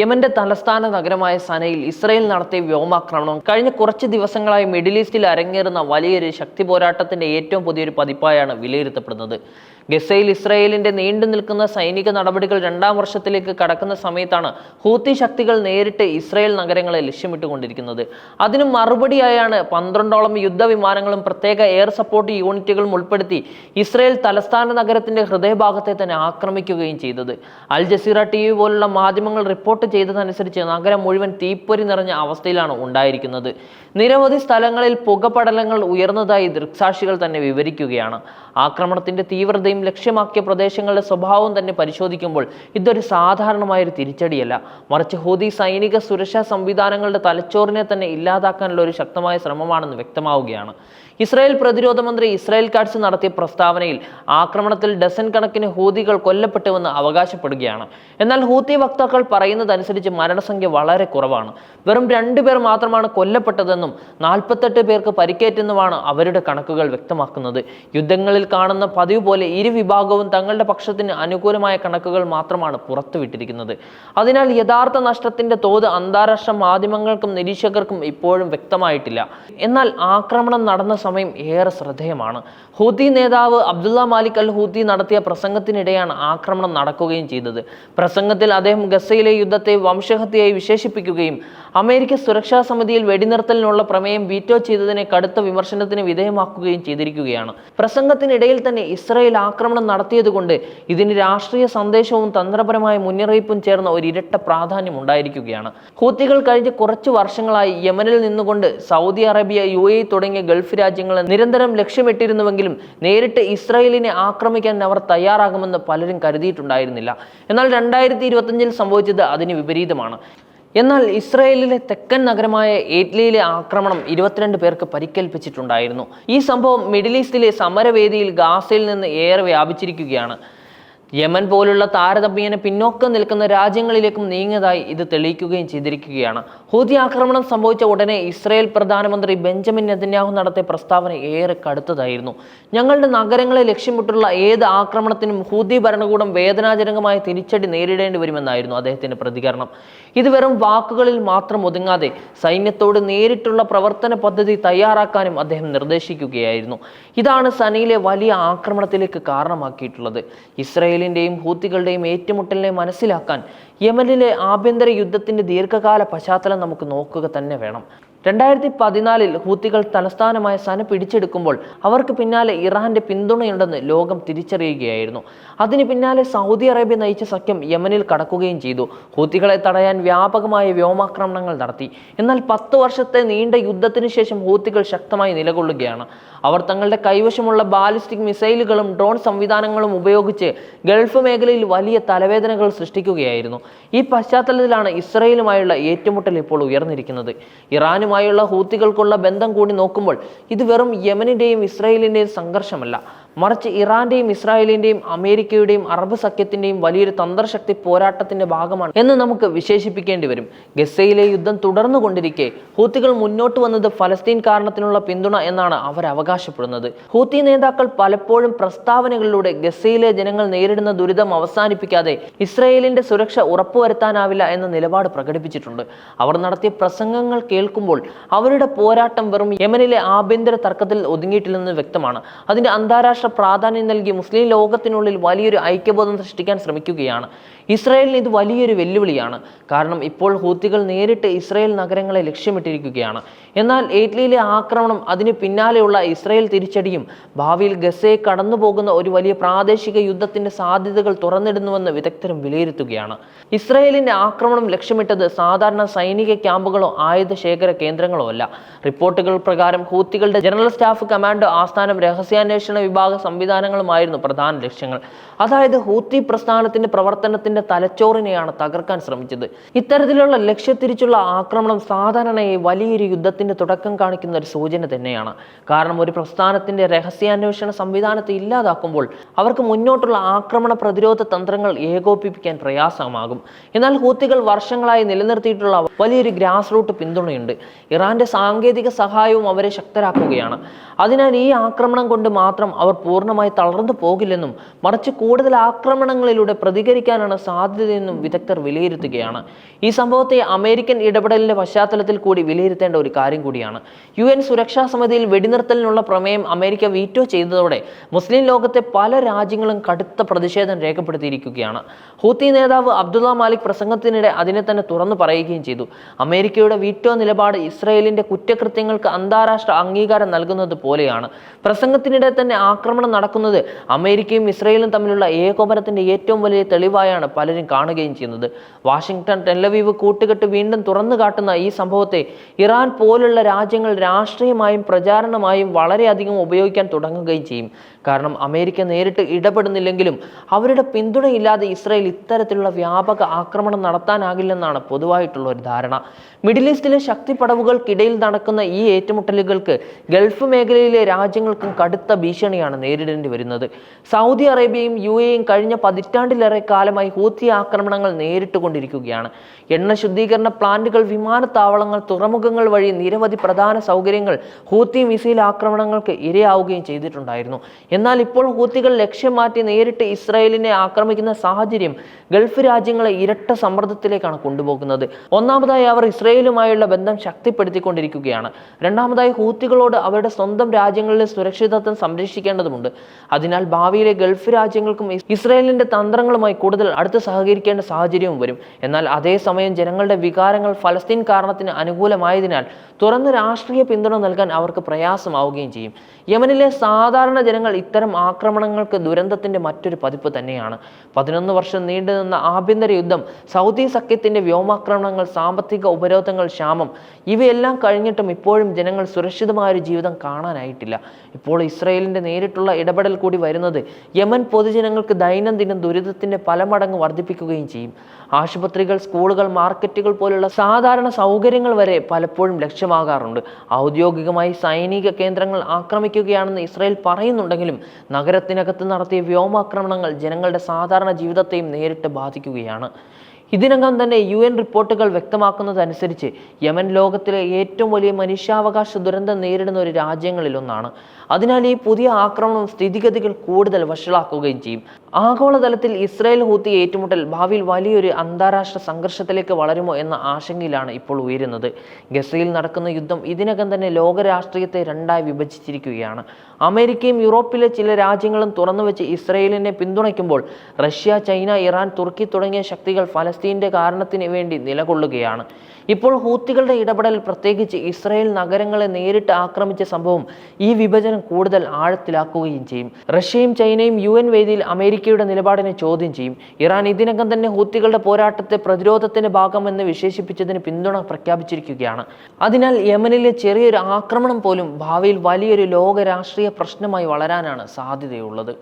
യമന്റെ തലസ്ഥാന നഗരമായ സനയിൽ ഇസ്രയേൽ നടത്തിയ വ്യോമാക്രമണം കഴിഞ്ഞ കുറച്ച് ദിവസങ്ങളായി മിഡിൽ ഈസ്റ്റിൽ അരങ്ങേറുന്ന വലിയൊരു ശക്തി പോരാട്ടത്തിന്റെ ഏറ്റവും പുതിയൊരു പതിപ്പായാണ് വിലയിരുത്തപ്പെടുന്നത്. ഗസയിൽ ഇസ്രയേലിന്റെ നീണ്ടു നിൽക്കുന്ന സൈനിക നടപടികൾ രണ്ടാം വർഷത്തിലേക്ക് കടക്കുന്ന സമയത്താണ് ഹൂത്തി ശക്തികൾ നേരിട്ട് ഇസ്രയേൽ നഗരങ്ങളെ ലക്ഷ്യമിട്ടുകൊണ്ടിരിക്കുന്നത്. അതിന് മറുപടിയായാണ് പന്ത്രണ്ടോളം യുദ്ധവിമാനങ്ങളും പ്രത്യേക എയർ സപ്പോർട്ട് യൂണിറ്റുകളും ഉൾപ്പെടുത്തി ഇസ്രയേൽ തലസ്ഥാന നഗരത്തിന്റെ ഹൃദയഭാഗത്തെ തന്നെ ആക്രമിക്കുകയും ചെയ്തത്. അൽ ജസീറ ടി വി പോലുള്ള മാധ്യമങ്ങൾ റിപ്പോർട്ട് ചെയ്തതനുസരിച്ച് നഗരം മുഴുവൻ തീപ്പൊരി നിറഞ്ഞ അവസ്ഥയിലാണ് ഉണ്ടായിരിക്കുന്നത്. നിരവധി സ്ഥലങ്ങളിൽ പുകപടലങ്ങൾ ഉയർന്നതായി ദൃക്സാക്ഷികൾ തന്നെ വിവരിക്കുകയാണ്. ആക്രമണത്തിന്റെ തീവ്രതയും ലക്ഷ്യമാക്കിയ പ്രദേശങ്ങളുടെ സ്വഭാവം തന്നെ പരിശോധിക്കുമ്പോൾ ഇതൊരു സാധാരണമായൊരു തിരിച്ചടിയല്ല. മറിച്ച് ഹൂതി സൈനിക സുരക്ഷാ സംവിധാനങ്ങളുടെ തലച്ചോറിനെ തന്നെ ഇല്ലാതാക്കാനുള്ള ഒരു ശക്തമായ ശ്രമമാണെന്ന് വ്യക്തമാവുകയാണ്. ഇസ്രായേൽ പ്രതിരോധ മന്ത്രി ഇസ്രായേൽ കാട്സ് നടത്തിയ പ്രസ്താവനയിൽ ആക്രമണത്തിൽ ഡസൻ കണക്കിന് ഹൂതികൾ കൊല്ലപ്പെട്ടുവെന്ന് അവകാശപ്പെടുകയാണ്. എന്നാൽ ഹൂത്തി വക്താക്കൾ പറയുന്നതനുസരിച്ച് മരണസംഖ്യ വളരെ കുറവാണ്. വെറും രണ്ടു പേർ മാത്രമാണ് കൊല്ലപ്പെട്ടതെന്നും നാൽപ്പത്തെട്ട് പേർക്ക് പരിക്കേറ്റെന്നുമാണ് അവരുടെ കണക്കുകൾ വ്യക്തമാക്കുന്നത്. യുദ്ധങ്ങളിൽ കാണുന്ന പതിവ് പോലെ ഇരു വിഭാഗവും തങ്ങളുടെ പക്ഷത്തിന് അനുകൂലമായ കണക്കുകൾ മാത്രമാണ് പുറത്തുവിട്ടിരിക്കുന്നത്. അതിനാൽ യഥാർത്ഥ നഷ്ടത്തിന്റെ തോത് അന്താരാഷ്ട്ര മാധ്യമങ്ങൾക്കും നിരീക്ഷകർക്കും ഇപ്പോഴും വ്യക്തമായിട്ടില്ല. എന്നാൽ ആക്രമണം നടന്ന സമയം ഏറെ ശ്രദ്ധേയമാണ്. ഹൂത്തി നേതാവ് അബ്ദുള്ള മാലിക് അൽ ഹൂത്തി നടത്തിയ പ്രസംഗത്തിനിടെയാണ് ആക്രമണം നടക്കുകയും ചെയ്തത്. പ്രസംഗത്തിൽ അദ്ദേഹം ഗസയിലെ യുദ്ധത്തെ വംശഹത്യയായി വിശേഷിപ്പിക്കുകയും അമേരിക്ക സുരക്ഷാ സമിതിയിൽ വെടിനിർത്തലിനുള്ള പ്രമേയം വീറ്റോ ചെയ്തതിനെ കടുത്ത വിമർശനത്തിന് വിധേയമാക്കുകയും ചെയ്തിരിക്കുകയാണ്. പ്രസംഗത്തിനിടയിൽ തന്നെ ഇസ്രായേൽ ആക്രമണം നടത്തിയതുകൊണ്ട് ഇതിന് രാഷ്ട്രീയ സന്ദേശവും തന്ത്രപരമായ മുന്നറിയിപ്പും ചേർന്ന ഒരു ഇരട്ട പ്രാധാന്യം ഉണ്ടായിരിക്കുകയാണ് ഹൂത്തികൾ കഴിഞ്ഞ കുറച്ചു വർഷങ്ങളായി യമനിൽ നിന്നുകൊണ്ട് സൗദി അറേബ്യ യു എ തുടങ്ങിയ ഗൾഫ് രാജ്യങ്ങളെ നിരന്തരം ലക്ഷ്യമിട്ടിരുന്നുവെങ്കിലും നേരിട്ട് ഇസ്രായേലിനെ ആക്രമിക്കാൻ അവർ തയ്യാറാകുമെന്ന് പലരും കരുതിയിട്ടുണ്ടായിരുന്നില്ല. എന്നാൽ രണ്ടായിരത്തി ഇരുപത്തഞ്ചിൽ സംഭവിച്ചത് അതിന് വിപരീതമാണ്. എന്നാൽ ഇസ്രായേലിലെ തെക്കൻ നഗരമായ ഏറ്റ്ലിയിലെ ആക്രമണം ഇരുപത്തിരണ്ട് പേർക്ക് പരിക്കേൽപ്പിച്ചിട്ടുണ്ടായിരുന്നു. ഈ സംഭവം മിഡിൽ ഈസ്റ്റിലെ സമരവേദിയിൽ ഗാസയിൽ നിന്ന് ഏറെ വ്യാപിച്ചിരിക്കുകയാണ്. യമൻ പോലുള്ള താരതമ്യേന പിന്നോക്കം നിൽക്കുന്ന രാജ്യങ്ങളിലേക്കും നീങ്ങിയതായി ഇത് തെളിയിക്കുകയും ചെയ്തിരിക്കുകയാണ്. ഹൂതി ആക്രമണം സംഭവിച്ച ഉടനെ ഇസ്രായേൽ പ്രധാനമന്ത്രി ബെഞ്ചമിൻ നെതന്യാഹു നടത്തിയ പ്രസ്താവന ഏറെ കടുത്തതായിരുന്നു. ഞങ്ങളുടെ നഗരങ്ങളെ ലക്ഷ്യമിട്ടുള്ള ഏത് ആക്രമണത്തിനും ഹൂതി ഭരണകൂടം വേദനാജനകമായ തിരിച്ചടി നേരിടേണ്ടി വരുമെന്നായിരുന്നു അദ്ദേഹത്തിന്റെ പ്രതികരണം. ഇത് വെറും വാക്കുകളിൽ മാത്രം ഒതുങ്ങാതെ സൈന്യത്തോട് നേരിട്ടുള്ള പ്രവർത്തന പദ്ധതി തയ്യാറാക്കാനും അദ്ദേഹം നിർദ്ദേശിക്കുകയായിരുന്നു. ഇതാണ് സനയിലെ വലിയ ആക്രമണത്തിലേക്ക് കാരണമാക്കിയിട്ടുള്ളത്. ഇസ്രയേലിന്റെയും ഹൂത്തികളുടെയും ഏറ്റുമുട്ടലിനെ മനസ്സിലാക്കാൻ യമനിലെ ആഭ്യന്തര യുദ്ധത്തിന്റെ ദീർഘകാല പശ്ചാത്തലം നമുക്ക് നോക്കുക തന്നെ വേണം. രണ്ടായിരത്തി പതിനാലിൽ ഹൂത്തികൾ തലസ്ഥാനമായ സന പിടിച്ചെടുക്കുമ്പോൾ അവർക്ക് പിന്നാലെ ഇറാന്റെ പിന്തുണയുണ്ടെന്ന് ലോകം തിരിച്ചറിയുകയായിരുന്നു. അതിന് പിന്നാലെ സൗദി അറേബ്യ നയിച്ച സഖ്യം യമനിൽ കടക്കുകയും ചെയ്തു. ഹൂത്തികളെ തടയാൻ വ്യാപകമായ വ്യോമാക്രമണങ്ങൾ നടത്തി. എന്നാൽ പത്ത് വർഷത്തെ നീണ്ട യുദ്ധത്തിനു ശേഷം ഹൂത്തികൾ ശക്തമായി നിലകൊള്ളുകയാണ്. അവർ തങ്ങളുടെ കൈവശമുള്ള ബാലിസ്റ്റിക് മിസൈലുകളും ഡ്രോൺ സംവിധാനങ്ങളും ഉപയോഗിച്ച് ഗൾഫ് മേഖലയിൽ വലിയ തലവേദനകൾ സൃഷ്ടിക്കുകയായിരുന്നു. ഈ പശ്ചാത്തലത്തിലാണ് ഇസ്രയേലുമായുള്ള ഏറ്റുമുട്ടൽ ഇപ്പോൾ ഉയർന്നിരിക്കുന്നത്. ഇറാനുമായുള്ള ഹൂത്തികൾക്കുള്ള ബന്ധം കൂടി നോക്കുമ്പോൾ ഇത് വെറും യമനിന്റെയും ഇസ്രയേലിന്റെയും സംഘർഷമല്ല. മറിച്ച് ഇറാന്റെയും ഇസ്രായേലിന്റെയും അമേരിക്കയുടെയും അറബ് സഖ്യത്തിന്റെയും വലിയൊരു തന്ത്രശക്തി പോരാട്ടത്തിന്റെ ഭാഗമാണ് എന്ന് നമുക്ക് വിശേഷിപ്പിക്കേണ്ടി വരും. ഗസയിലെ യുദ്ധം തുടർന്നുകൊണ്ടിരിക്കെ ഹൂത്തികൾ മുന്നോട്ട് വന്നത് ഫലസ്തീൻ കാരണത്തിനുള്ള പിന്തുണ എന്നാണ് അവർ അവകാശപ്പെടുന്നത്. ഹൂത്തി നേതാക്കൾ പലപ്പോഴും പ്രസ്താവനകളിലൂടെ ഗസയിലെ ജനങ്ങൾ നേരിടുന്ന ദുരിതം അവസാനിപ്പിക്കാതെ ഇസ്രായേലിന്റെ സുരക്ഷ ഉറപ്പുവരുത്താനാവില്ല എന്ന നിലപാട് പ്രകടിപ്പിച്ചിട്ടുണ്ട്. അവർ നടത്തിയ പ്രസംഗങ്ങൾ കേൾക്കുമ്പോൾ അവരുടെ പോരാട്ടം വെറും യമനിലെ ആഭ്യന്തര തർക്കത്തിൽ ഒതുങ്ങിയിട്ടില്ലെന്ന് വ്യക്തമാണ്. അതിന്റെ അന്താരാഷ്ട്ര പ്രാധാന്യം നൽകി മുസ്ലിം ലോകത്തിനുള്ളിൽ വലിയൊരു ഐക്യബോധം സൃഷ്ടിക്കാൻ ശ്രമിക്കുകയാണ്. ഇസ്രായേലിന് ഇത് വലിയൊരു വെല്ലുവിളിയാണ്. കാരണം ഇപ്പോൾ ഹൂത്തികൾ നേരിട്ട് ഇസ്രായേൽ നഗരങ്ങളെ ലക്ഷ്യമിട്ടിരിക്കുകയാണ്. എന്നാൽ ഏറ്റ്ലിയിലെ ആക്രമണം അതിന് പിന്നാലെയുള്ള ഇസ്രായേൽ തിരിച്ചടിയും ഭാവിയിൽ ഗസയെ കടന്നുപോകുന്ന ഒരു വലിയ പ്രാദേശിക യുദ്ധത്തിന്റെ സാധ്യതകൾ തുറന്നിടുന്നുവെന്ന് വിദഗ്ധരും വിലയിരുത്തുകയാണ്. ഇസ്രായേലിന്റെ ആക്രമണം ലക്ഷ്യമിട്ടത് സാധാരണ സൈനിക ക്യാമ്പുകളോ ആയുധ ശേഖര കേന്ദ്രങ്ങളോ അല്ല. റിപ്പോർട്ടുകൾ പ്രകാരം ഹൂത്തികളുടെ ജനറൽ സ്റ്റാഫ് കമാൻഡോ ആസ്ഥാനം രഹസ്യാന്വേഷണ വിഭാഗ സംവിധാനങ്ങളുമായിരുന്നു പ്രധാന ലക്ഷ്യങ്ങൾ. അതായത് ഹൂത്തി പ്രസ്ഥാനത്തിന്റെ പ്രവർത്തനത്തിന്റെ തലച്ചോറിനെയാണ് തകർക്കാൻ ശ്രമിച്ചത്. ഇത്തരത്തിലുള്ള ലക്ഷ്യത്തിരിച്ചുള്ള ആക്രമണം സാധാരണയായി വലിയൊരു യുദ്ധത്തിന്റെ തുടക്കം കാണിക്കുന്ന ഒരു സൂചന തന്നെയാണ്. കാരണം ഒരു പ്രസ്ഥാനത്തിന്റെ രഹസ്യാന്വേഷണ സംവിധാനത്തെ ഇല്ലാതാക്കുമ്പോൾ അവർക്ക് മുന്നോട്ടുള്ള ആക്രമണ പ്രതിരോധ തന്ത്രങ്ങൾ ഏകോപിപ്പിക്കാൻ പ്രയാസമാകും. എന്നാൽ ഹൂത്തികൾ വർഷങ്ങളായി നിലനിർത്തിയിട്ടുള്ള വലിയൊരു ഗ്രാസ് റൂട്ട് പിന്തുണയുണ്ട്. ഇറാന്റെ സാങ്കേതിക സഹായവും അവരെ ശക്തരാക്കുകയാണ്. അതിനാൽ ഈ ആക്രമണം കൊണ്ട് മാത്രം അവർ പൂർണമായി തളർന്നു പോകില്ലെന്നും മറിച്ച് കൂടുതൽ ആക്രമണങ്ങളിലൂടെ പ്രതികരിക്കാനാണ് സാധ്യതയെന്നും വിദഗ്ധർ വിലയിരുത്തുകയാണ്. ഈ സംഭവത്തെ അമേരിക്കൻ ഇടപെടലിന്റെ പശ്ചാത്തലത്തിൽ കൂടി വിലയിരുത്തേണ്ട ഒരു കാര്യം കൂടിയാണ്. യു എൻ സുരക്ഷാ സമിതിയിൽ വെടിനിർത്തലിനുള്ള പ്രമേയം അമേരിക്ക വീറ്റോ ചെയ്തതോടെ മുസ്ലിം ലോകത്തെ പല രാജ്യങ്ങളും കടുത്ത പ്രതിഷേധം രേഖപ്പെടുത്തിയിരിക്കുകയാണ്. ഹൂത്തി നേതാവ് അബ്ദുള്ള മാലിക് പ്രസംഗത്തിനിടെ അതിനെ തന്നെ തുറന്നു പറയുകയും ചെയ്തു. അമേരിക്കയുടെ വീറ്റോ നിലപാട് ഇസ്രയേലിന്റെ കുറ്റകൃത്യങ്ങൾക്ക് അന്താരാഷ്ട്ര അംഗീകാരം നൽകുന്നത് പോലെയാണ്. പ്രസംഗത്തിനിടെ തന്നെ ആക്രമണം നടക്കുന്നത്. അമേരിക്കയും ഇസ്രയേലും തമ്മിലുള്ള ഏകോപനത്തിന്റെ ഏറ്റവും വലിയ തെളിവായാണ് പലരും കാണുകയും ചെയ്യുന്നത്. വാഷിംഗ്ടൺ ടെല്ലവീവ് കൂട്ടുകെട്ട് വീണ്ടും തുറന്നു കാട്ടുന്ന ഈ സംഭവത്തെ ഇറാൻ പോലുള്ള രാജ്യങ്ങൾ രാഷ്ട്രീയമായും പ്രചാരണമായും വളരെയധികം ഉപയോഗിക്കാൻ തുടങ്ങുകയും ചെയ്യും. കാരണം അമേരിക്ക നേരിട്ട് ഇടപെടുന്നില്ലെങ്കിലും അവരുടെ പിന്തുണയില്ലാതെ ഇസ്രായേൽ ഇത്തരത്തിലുള്ള വ്യാപക ആക്രമണം നടത്താനാകില്ലെന്നാണ് പൊതുവായിട്ടുള്ള ഒരു ധാരണ. മിഡിൽ ഈസ്റ്റിലെ ശക്തിപ്പടവുകൾക്കിടയിൽ നടക്കുന്ന ഈ ഏറ്റുമുട്ടലുകൾക്ക് ഗൾഫ് മേഖലയിലെ രാജ്യങ്ങൾക്കും കടുത്ത ഭീഷണിയാണ് നേരിടേണ്ടി വരുന്നത്. സൗദി അറേബ്യയും യു എയും കഴിഞ്ഞ പതിറ്റാണ്ടിലേറെ കാലമായി ഹൂത്തി ആക്രമണങ്ങൾ നേരിട്ട് കൊണ്ടിരിക്കുകയാണ് എണ്ണ ശുദ്ധീകരണ പ്ലാന്റുകൾ വിമാനത്താവളങ്ങൾ തുറമുഖങ്ങൾ വഴി നിരവധി പ്രധാന സൗകര്യങ്ങൾ ഹൂത്തി മിസൈൽ ആക്രമണങ്ങൾക്ക് ഇരയാവുകയും ചെയ്തിട്ടുണ്ടായിരുന്നു. എന്നാൽ ഇപ്പോൾ ഹൂത്തികൾ ലക്ഷ്യം മാറ്റി നേരിട്ട് ഇസ്രായേലിനെ ആക്രമിക്കുന്ന സാഹചര്യം ഗൾഫ് രാജ്യങ്ങളെ ഇരട്ട സമ്മർദ്ദത്തിലേക്കാണ് കൊണ്ടുപോകുന്നത്. ഒന്നാമതായി അവർ ഇസ്രായേലുമായുള്ള ബന്ധം ശക്തിപ്പെടുത്തിക്കൊണ്ടിരിക്കുകയാണ്. രണ്ടാമതായി ഹൂത്തികളോട് അവരുടെ സ്വന്തം രാജ്യങ്ങളിലെ സുരക്ഷിതത്വം സംരക്ഷിക്കേണ്ടതുണ്ട്. അതിനാൽ ഭാവിയിലെ ഗൾഫ് രാജ്യങ്ങൾക്കും ഇസ്രായേലിന്റെ തന്ത്രങ്ങളുമായി കൂടുതൽ അടുത്ത് സഹകരിക്കേണ്ട സാഹചര്യവും വരും. എന്നാൽ അതേസമയം ജനങ്ങളുടെ വികാരങ്ങൾ ഫലസ്തീൻ കാരണത്തിന് അനുകൂലമായതിനാൽ തുറന്ന രാഷ്ട്രീയ പിന്തുണ നൽകാൻ അവർക്ക് പ്രയാസമാവുകയും ചെയ്യും. യമനിലെ സാധാരണ ജനങ്ങൾ ഇത്തരം ആക്രമണങ്ങൾക്ക് ദുരന്തത്തിന്റെ മറ്റൊരു പതിപ്പ് തന്നെയാണ്. പതിനൊന്ന് വർഷം നീണ്ടുനിന്ന ആഭ്യന്തര യുദ്ധം സൗദി സഖ്യത്തിന്റെ വ്യോമാക്രമണങ്ങൾ സാമ്പത്തിക ഉപരോധങ്ങൾ ക്ഷാമം ഇവയെല്ലാം കഴിഞ്ഞിട്ടും ഇപ്പോഴും ജനങ്ങൾ സുരക്ഷിതമായ ഒരു ജീവിതം കാണാനായിട്ടില്ല. ഇപ്പോൾ ഇസ്രയേലിന്റെ നേരിട്ടുള്ള ഇടപെടൽ കൂടി വരുന്നത് യമൻ പൊതുജനങ്ങൾക്ക് ദൈനംദിനം ദുരിതത്തിന്റെ പല മടങ്ങ് വർദ്ധിപ്പിക്കുകയും ചെയ്യും. ആശുപത്രികൾ സ്കൂളുകൾ മാർക്കറ്റുകൾ പോലുള്ള സാധാരണ സൗകര്യങ്ങൾ വരെ പലപ്പോഴും ലക്ഷ്യമാകാറുണ്ട്. ഔദ്യോഗികമായി സൈനിക കേന്ദ്രങ്ങൾ ആക്രമിക്കുകയാണെന്ന് ഇസ്രയേൽ പറയുന്നുണ്ടെങ്കിലും നഗരത്തിനകത്ത് നടത്തിയ വ്യോമാക്രമണങ്ങൾ ജനങ്ങളുടെ സാധാരണ ജീവിതത്തെയും നേരിട്ട് ബാധിക്കുകയാണ്. ഇതിനകം തന്നെ യു എൻ റിപ്പോർട്ടുകൾ വ്യക്തമാക്കുന്നതനുസരിച്ച് യമൻ ലോകത്തിലെ ഏറ്റവും വലിയ മനുഷ്യാവകാശ ദുരന്തം നേരിടുന്ന ഒരു രാജ്യങ്ങളിലൊന്നാണ്. അതിനാൽ ഈ പുതിയ ആക്രമണം സ്ഥിതിഗതികൾ കൂടുതൽ വഷളാക്കുകയും ചെയ്യും. ആഗോളതലത്തിൽ ഇസ്രായേൽ ഹൂത്തി ഏറ്റുമുട്ടൽ ഭാവിയിൽ വലിയൊരു അന്താരാഷ്ട്ര സംഘർഷത്തിലേക്ക് വളരുമോ എന്ന ആശങ്കയിലാണ് ഇപ്പോൾ ഉയരുന്നത്. ഗസയിൽ നടക്കുന്ന യുദ്ധം ഇതിനകം തന്നെ ലോകരാഷ്ട്രീയത്തെ രണ്ടായി വിഭജിച്ചിരിക്കുകയാണ്. അമേരിക്കയും യൂറോപ്പിലെ ചില രാജ്യങ്ങളും തുറന്നുവെച്ച് ഇസ്രയേലിനെ പിന്തുണയ്ക്കുമ്പോൾ റഷ്യ ചൈന ഇറാൻ തുർക്കി തുടങ്ങിയ ശക്തികൾ ഫലസ്തീന്റെ കാരണത്തിന് വേണ്ടി നിലകൊള്ളുകയാണ്. ഇപ്പോൾ ഹൂത്തികളുടെ ഇടപെടൽ പ്രത്യേകിച്ച് ഇസ്രായേൽ നഗരങ്ങളെ നേരിട്ട് ആക്രമിച്ച സംഭവം ഈ വിഭജനം കൂടുതൽ ആഴത്തിലാക്കുകയും ചെയ്യും. റഷ്യയും ചൈനയും യു എൻ വേദിയിൽ അമേരിക്കയുടെ നിലപാടിനെ ചോദ്യം ചെയ്യും. ഇറാൻ ഇതിനകം തന്നെ ഹൂത്തികളുടെ പോരാട്ടത്തെ പ്രതിരോധത്തിന്റെ ഭാഗമെന്ന് വിശേഷിപ്പിച്ചതിന് പിന്തുണ പ്രഖ്യാപിച്ചിരിക്കുകയാണ്. അതിനാൽ യമനിലെ ചെറിയൊരു ആക്രമണം പോലും ഭാവിയിൽ വലിയൊരു ലോക രാഷ്ട്രീയ പ്രശ്നമായി വളരാനാണ് സാധ്യതയുള്ളത്.